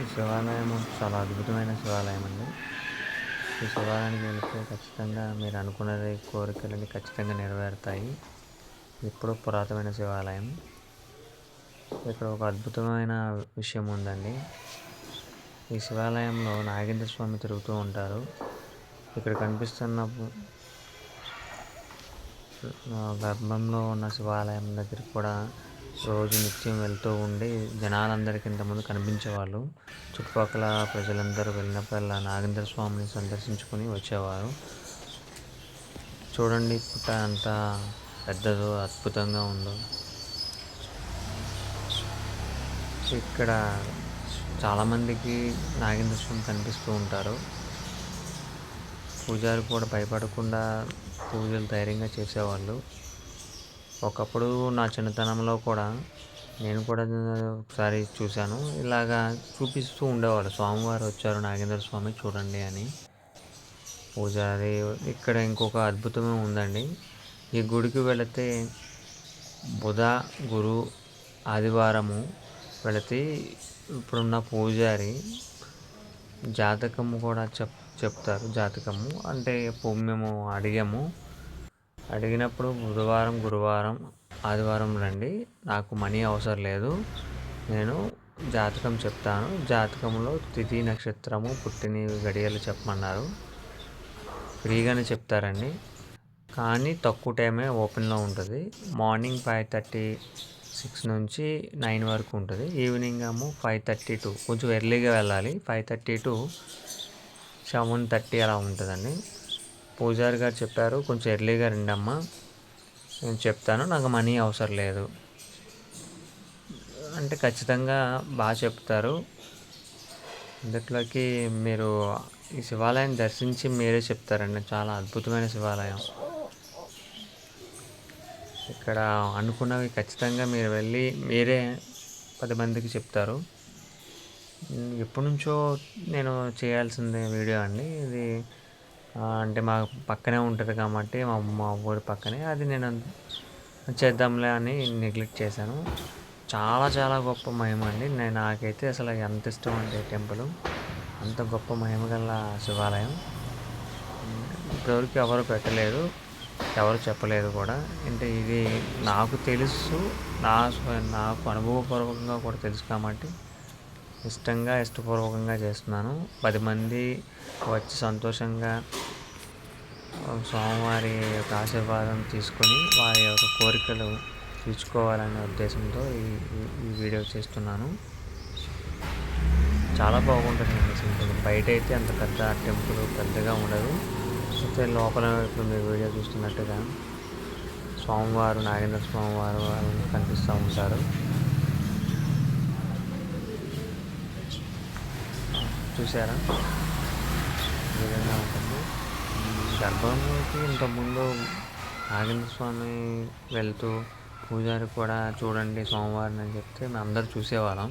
ఈ శివాలయం చాలా అద్భుతమైన శివాలయం అండి. ఈ శివాలయానికి వెళితే ఖచ్చితంగా మీరు అనుకున్నది కోరికలని ఖచ్చితంగా నెరవేరుతాయి. ఇప్పుడు పురాతనమైన శివాలయం. ఇక్కడ ఒక అద్భుతమైన విషయం ఉందండి. ఈ శివాలయంలో నాగేంద్ర స్వామి తిరుగుతూ ఉంటారు. ఇక్కడ కనిపిస్తున్న గర్భంలో ఉన్న శివాలయం దగ్గర కూడా రోజు నిత్యం వెళ్తూ ఉండి జనాలందరికీ ఇంతకుముందు కనిపించేవాళ్ళు. చుట్టుపక్కల ప్రజలందరూ వెళ్ళినప్పుడల్లా నాగేంద్ర స్వామిని సందర్శించుకుని వచ్చేవారు. చూడండి పుట్ట ఎంత పెద్దదో అద్భుతంగా ఉందో. ఇక్కడ చాలామందికి నాగేంద్ర స్వామి కనిపిస్తూ ఉంటారు. పూజారి కూడా భయపడకుండా పూజలు ధైర్యంగా చేసేవాళ్ళు. ఒకప్పుడు నా చిన్నతనంలో కూడా నేను కూడా ఒకసారి చూశాను. ఇలాగా చూపిస్తూ ఉండేవాళ్ళు. స్వామివారు వచ్చారు నాగేంద్ర స్వామి చూడండి అని. పూజారి ఇక్కడ ఇంకొక అద్భుతమే ఉందండి. ఈ గుడికి వెళితే బుధ గురు ఆదివారము వెళితే ఇప్పుడున్న పూజారి జాతకము కూడా చెప్ చెప్తారు. జాతకము అంటే పుణ్యము అడిగాము. అడిగినప్పుడు బుధవారం గురువారం ఆదివారం రండి. నాకు మనీ అవసరం లేదు. నేను జాతకం చెప్తాను. జాతకంలో తిథి నక్షత్రము పుట్టిన గడియలు చెప్పమన్నారు. ఫ్రీగానే చెప్తారండి. కానీ తక్కువ టైమే ఓపెన్లో ఉంటుంది. మార్నింగ్ ఫైవ్ థర్టీ సిక్స్ నుంచి నైన్ వరకు ఉంటుంది. ఈవినింగ్ ఏమో ఫైవ్ థర్టీ టు. కొంచెం ఎర్లీగా వెళ్ళాలి. Five thirty to seven thirty అలా ఉంటుందండి. పూజారి గారు చెప్పారు కొంచెం ఎర్లీగా రండి అమ్మా నేను చెప్తాను నాకు మనీ అవసరం లేదు. అంటే ఖచ్చితంగా బాగా చెప్తారు. ఇందులోకి మీరు ఈ శివాలయం దర్శించి మీరే చెప్తారండి. చాలా అద్భుతమైన శివాలయం. ఇక్కడ అనుకున్నవి ఖచ్చితంగా మీరు వెళ్ళి మీరే పది మందికి చెప్తారు. ఎప్పటి నుంచో నేను చేయాల్సిందే వీడియో అండి. ఇది అంటే మా పక్కనే ఉంటుంది కాబట్టి మా మా ఊరి పక్కనే. అది నేను చేద్దాంలే అని నెగ్లెక్ట్ చేశాను. చాలా చాలా గొప్ప మహిమ అండి. నేను నాకైతే అసలు ఎంత ఇష్టం అంటే టెంపుల్. అంత గొప్ప మహిమ గల శివాలయం. ఇప్పటివరకు ఎవరు పెట్టలేదు. ఎవరు చెప్పలేదు కూడా. అంటే ఇది నాకు తెలుసు. నా నాకు అనుభవపూర్వకంగా కూడా తెలుసు కాబట్టి ఇష్టంగా ఇష్టపూర్వకంగా చేస్తున్నాను. పది మంది వచ్చి సంతోషంగా స్వామివారి యొక్క ఆశీర్వాదం తీసుకొని వారి యొక్క కోరికలు తీర్చుకోవాలనే ఉద్దేశంతో ఈ ఈ- ఈ వీడియో చేస్తున్నాను. చాలా బాగుంటుంది సింపుల్ బయట అయితే అంత పెద్ద టెంపుల్ పెద్దగా ఉండదు. అయితే లోపల ఇప్పుడు మీరు వీడియో చూస్తున్నట్టుగా స్వామివారు నాగేంద్ర స్వామివారు వాళ్ళు కనిపిస్తూ ఉంటారు. చూసారా ఈ విధంగా ఉంటుంది గర్భంలోకి ఇంతకుముందు నాగేంద్ర స్వామి వెళ్తూ పూజారి కూడా చూడండి సోమవారం అని చెప్తే మేము అందరు చూసేవాళ్ళం.